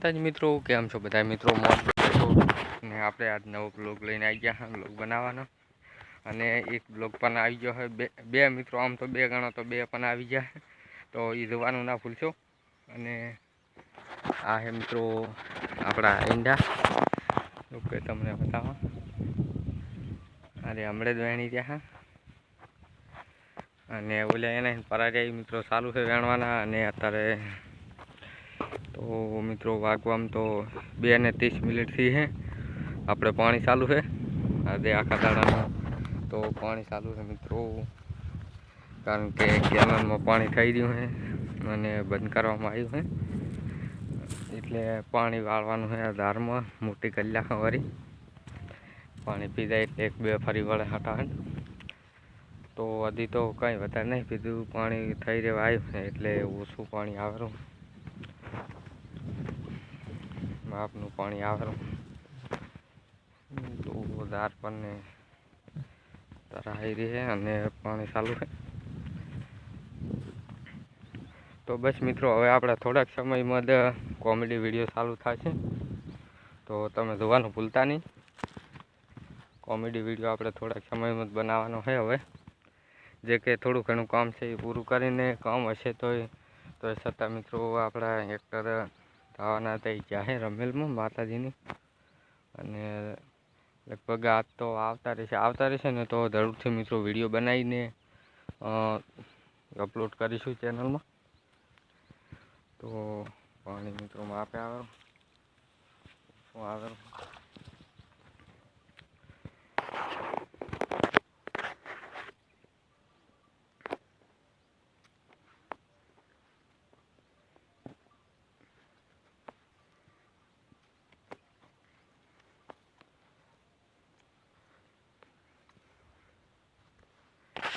માતાજી મિત્રો, કેમ છો બધા? મિત્રો, મોજ ને આપણે આજ નવો બ્લોગ લઈને આવી ગયા હા બ્લોગ બનાવવાનો. અને એક બ્લોગ પણ આવી ગયો હોય, બે બે મિત્રો, આમ તો બે ગણો તો બે પણ આવી ગયા. તો એ જોવાનું ના ભૂલશો. અને આ હે મિત્રો આપણા ઈંડા. ઓકે તમને બતાવો? અરે, હમણાં જ વેણી ગયા હા. અને ઓલા એના પરાજય મિત્રો, ચાલુ છે વેણવાના. અને અત્યારે તો મિત્રો વાગવામાં તો બે ને ત્રીસ મિનિટથી છે આપણે પાણી ચાલુ છે. આજે આખા દાડાનું તો પાણી ચાલુ છે મિત્રો. કારણ કે કેનલમાં પાણી થઈ રહ્યું છે અને બંધ કરવામાં આવ્યું છે. એટલે પાણી વાળવાનું છે ધારમાં, મોટી કલાક વળી પાણી પી જાય એટલે એક બે ફરી વળે હટાવે તો હજી તો કંઈ વધારે નહીં પીધું. પાણી થઈ રહેવા આવ્યું છે એટલે ઓછું પાણી આવેલું માપનું પાણી આવેલું તો ધાર પણ તરાઈ રહી છે અને પાણી ચાલુ છે તો બસ મિત્રો, હવે આપણે થોડાક સમયમાં જ કોમેડી વીડિયો ચાલુ થશે. તો તમે જોવાનું ભૂલતા નહીં. કોમેડી વીડિયો આપણે થોડાક સમયમાં જ બનાવવાનો છે હવે. જે કે થોડું ઘણું કામ છે એ પૂરું કરીને, કામ હશે તો તો છતાં મિત્રો, આપણા એક્ટર થવાના હતા એ જાહે રમેલમાં માતાજીની. અને લગભગ આ તો આવતા રહેશે આવતા રહેશે ને તો જરૂરથી મિત્રો વીડિયો બનાવીને અપલોડ કરીશું ચેનલમાં. તો પાણી મિત્રો માપે આવે. શું આવે?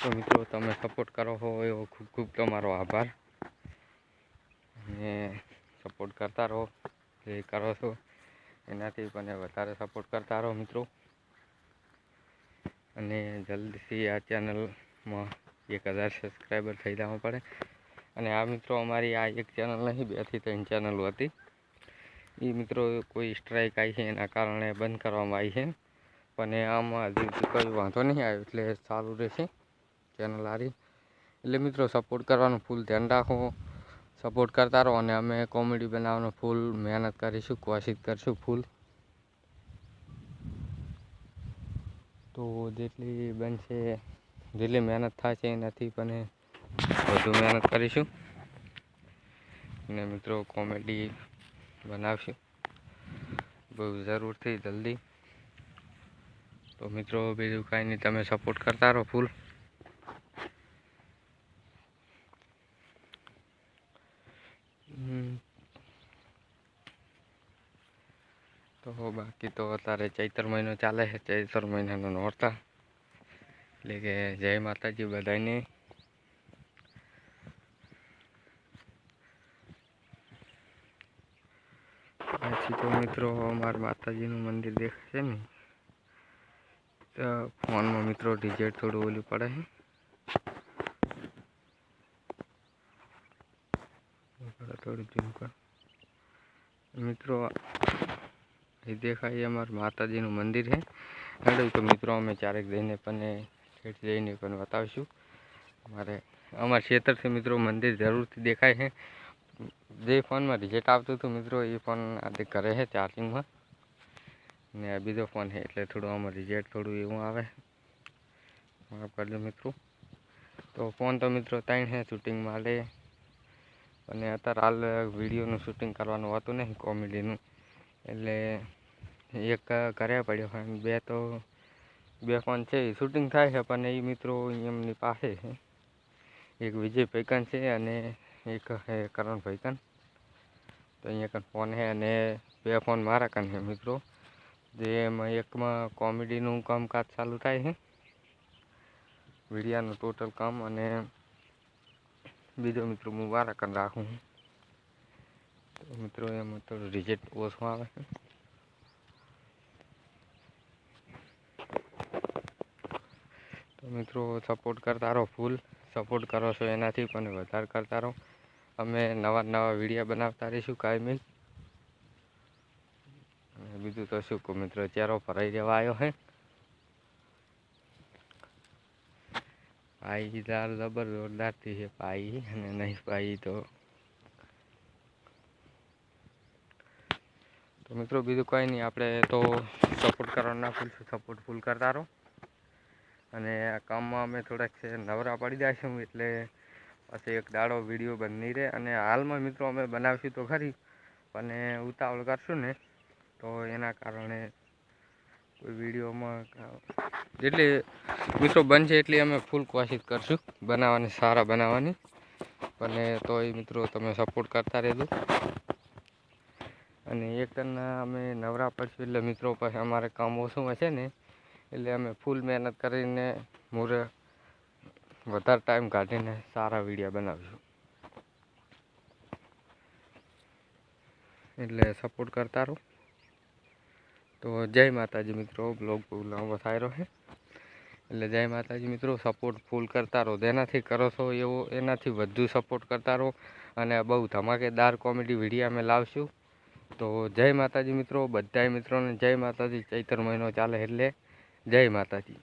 તો મિત્રો, તમે સપોર્ટ કરો હો એવો ખૂબ ખૂબ તમારો આભાર. અને સપોર્ટ કરતા રહો, જે કરો છો, એનાથી પણ વધારે સપોર્ટ કરતા રહો મિત્રો. અને જલ્દીથી આ ચેનલમાં એક હજાર સબસ્ક્રાઈબર થઈ જવા પડે. અને આ મિત્રો, અમારી આ એક ચેનલ નહીં બેથી ત્રણ ચેનલો હતી. એ મિત્રો, કોઈ સ્ટ્રાઇક આવી છે, એના કારણે બંધ કરવામાં આવી છે. પણ આમાં હજી કોઈ વાંધો નહીં આવ્યો, એટલે સારું રહેશે. ચેનલ હારી. એટલે મિત્રો સપોર્ટ કરવાનું ફૂલ ધ્યાન રાખો. સપોર્ટ કરતા રહો અને અમે કોમેડી બનાવવાનો ફૂલ મહેનત કરીશું, કોશિશ કરીશું ફૂલ તો જેટલી બનશે, જેટલી મહેનત થશે એનાથી પણ વધુ મહેનત કરીશું. અને મિત્રો કોમેડી બનાવશું. બહુ જરૂરથી જલ્દી. તો મિત્રો, બીજું કાંઈ નહીં, તમે સપોર્ટ કરતા રહો ફૂલ તો બાકી તો અત્યારે ચૈતર મહિનો ચાલે છે. ચૈતર મહિનાનો નોરતા. એટલે કે જય માતાજી બધાને પછી તો મિત્રો અમારા માતાજીનું મંદિર દેખાય છે ને. તો ફોનમાં મિત્રો ડિજેટ થોડું ઓલું પડે છે. આપણે થોડું ઝૂમ કર મિત્રો એ દેખાય એ અમારું માતાજીનું મંદિર છે હેડો તો મિત્રો અમે ચારેક જઈને પણ ઠેઠ જઈને પણ બતાવીશું અમારે અમારા ક્ષેત્રથી મિત્રો મંદિર જરૂરથી દેખાય છે જે ફોનમાં રિઝલ્ટ આવતું હતું મિત્રો એ ફોન આજે કરે છે ચાર્જિંગમાં ને આ બીજો ફોન છે એટલે થોડું આમાં રિઝલ્ટ થોડું એવું આવે માફ કરજો મિત્રો તો ફોન તો મિત્રો ત્રણ છે શૂટિંગમાં લે અને અત્યારે હાલ વિડીયોનું શૂટિંગ કરવાનું હોતું નહીં, કોમેડીનું. એટલે એક ઘરે પડ્યો હોય. બે તો, બે ફોન છે એ શૂટિંગ થાય છે, પણ એ મિત્રો એમની પાસે છે. એક વિજય ભૈકન છે અને એક છે કરણ ભૈકન તો અહીંયા કન ફોન છે અને બે ફોન મારા કન છે મિત્રો. જે એમાં એકમાં કોમેડીનું કામકાજ ચાલુ થાય છે. વિડિયાનું ટોટલ કામ અને બીજો મિત્રો હું મારા કન રાખું છું. તો મિત્રો, એમાં થોડું રિઝલ્ટ ઓછું આવે. છે તો મિત્રો સપોર્ટ કરતા રહો ફૂલ સપોર્ટ કરો છો એનાથી, પણ વધારે કરતા રહો. અમે નવા નવા વિડીયા બનાવતા રહીશું કાયમી. બીજું તો શું કહું મિત્રો, ચહેરો ફરાઈ જવા આવ્યો હે. પાઈ દાર જબર જોરદારથી છે પાઈ અને નહીં પાઈ તો તો મિત્રો બીજું કંઈ નહીં, આપણે તો સપોર્ટ કરવાનો ના ભૂલશું સપોર્ટ ફૂલ કરતા રહો. અને આ કામમાં અમે થોડાક છે, નવરા પડી જઈશું એટલે પછી એક દાડો વીડિયો બંધ નહીં રહે. અને હાલમાં મિત્રો અમે બનાવીશું તો ખરી પણ ઉતાવળ કરશું ને, તો એના કારણે કોઈ વિડીયોમાં જેટલી મિત્રો બનશે એટલી અમે ફૂલ કોશિશ કરશું બનાવવાની, સારા બનાવવાની. પણ તો એ મિત્રો તમે સપોર્ટ કરતા રહેજો. અને એક અમે નવરા પડશું એટલે મિત્રો પાસે અમારે કામ ઓછું હશે ને, એટલે અમે ફૂલ મહેનત કરીને મૂરે વધારે ટાઈમ કાઢીને સારા વિડીયા બનાવીશું. એટલે સપોર્ટ કરતા રહો. તો જય માતાજી મિત્રો બ્લોગ લાંબો થાય રહ્યો એટલે જય માતાજી મિત્રો સપોર્ટ ફૂલ કરતા રહો. જેનાથી કરો છો એવો, એનાથી વધુ સપોર્ટ કરતા રહો. અને બહુ ધમાકેદાર કોમેડી વીડિયો અમે લાવશું. તો જય માતાજી મિત્રો બધાય મિત્રોને જય માતાજી ચૈતર મહિનો ચાલે એટલે જય માતાજી.